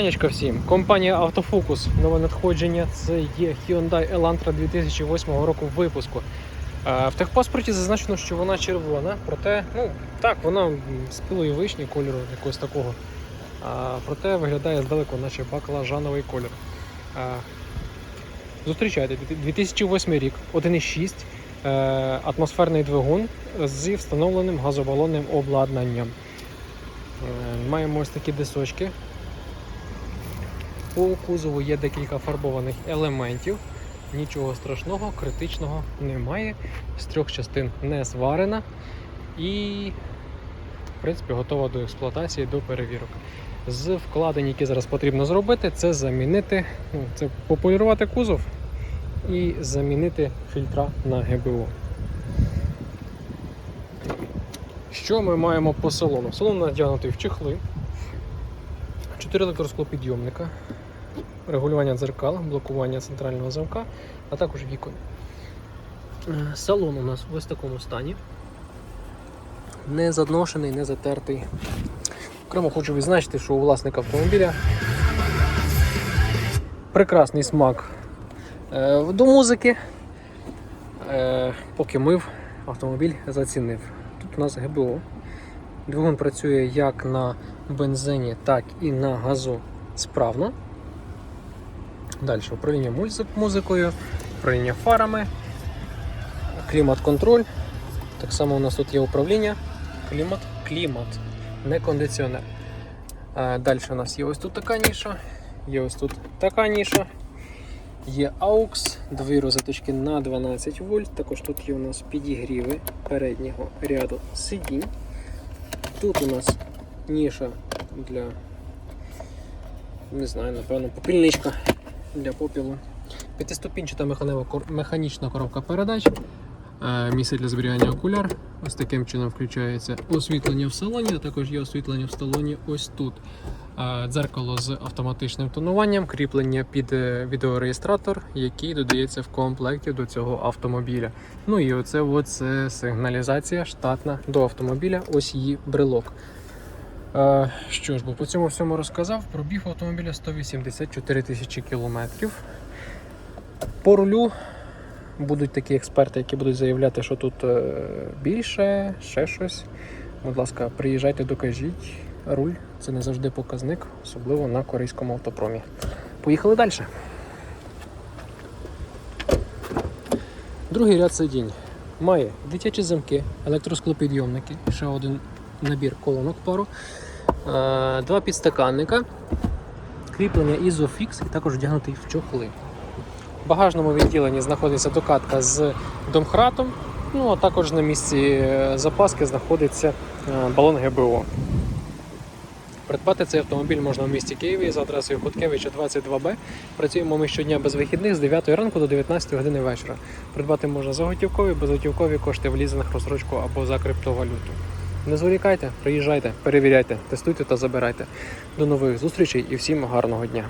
Вітанечко всім. Компанія Автофокус. Нове надходження. Це є Hyundai Elantra 2008 року випуску. Е, В техпаспорті зазначено, що вона червона, проте, ну так, вона з пілої вишні кольору якогось такого. Проте виглядає здалеку, наче баклажановий колір. А, зустрічайте, 2008 рік, 1,6, е, атмосферний двигун зі встановленим газобалонним обладнанням. Е, Маємо ось такі дисочки. По кузову є декілька фарбованих елементів. Нічого страшного, критичного немає. З трьох частин не зварена і, в принципі, готова до експлуатації, до перевірок. З вкладень, які зараз потрібно зробити, це замінити, ну, це пополірувати кузов і замінити фільтра на ГБО. Що ми маємо по салону? Салон надягнутий в чехли, 4 електросклопідйомника, регулювання дзеркал, блокування центрального замка, а також вікон. Е, Салон у нас в ось такому стані. Не заношений, не затертий. Окремо хочу відзначити, що у власника автомобіля прекрасний смак е, до музики. Е, Поки мив, автомобіль зацінив. Тут у нас ГБО. Двигун працює як на бензині, так і на газу справно. Далі управління музик- музикою, управління фарами, клімат-контроль. Так само у нас тут є управління, клімат, клімат, не кондиціонер. Далі у нас є ось тут така ніша, є ось тут така ніша. Є AUX, дві розеточки на 12 вольт. Також тут є у нас підігріви переднього ряду сидінь. Тут у нас ніша для, не знаю, напевно, попільничка для попілу. П'ятиступінчата механічна коробка передач. Е, Місце для зберігання окуляр. Ось таким чином включається освітлення в салоні, а також є освітлення в салоні ось тут. Е, Дзеркало з автоматичним тонуванням, кріплення під е, відеореєстратор, який додається в комплекті до цього автомобіля. Ну і оце оце сигналізація штатна до автомобіля. Ось її брелок. Е, Що ж, бо по цьому всьому розказав. Пробіг автомобіля 184 тисячі кілометрів. По рулю будуть такі експерти, які будуть заявляти, що тут е, більше, ще щось. Будь ласка, приїжджайте, докажіть. Руль це не завжди показник, особливо на корейському автопромі. Поїхали далі. Другий ряд сидінь має дитячі замки, електросклопідйомники, ще один набір колонок пару, е, два підстаканника, кріплення Isofix і також вдягнутий в чохли. В багажному відділенні знаходиться докатка з домхратом, ну а також на місці е, запаски знаходиться е, балон ГБО. Придбати цей автомобіль можна в місті Києві за адресою Хоткевича 22Б. Працюємо ми щодня без вихідних з 9 ранку до 19 години вечора. Придбати можна за готівкові, безготівкові кошти в лізинг, розсрочку або за криптовалюту. Не зволікайте, приїжджайте, перевіряйте, тестуйте та забирайте. До нових зустрічей і всім гарного дня!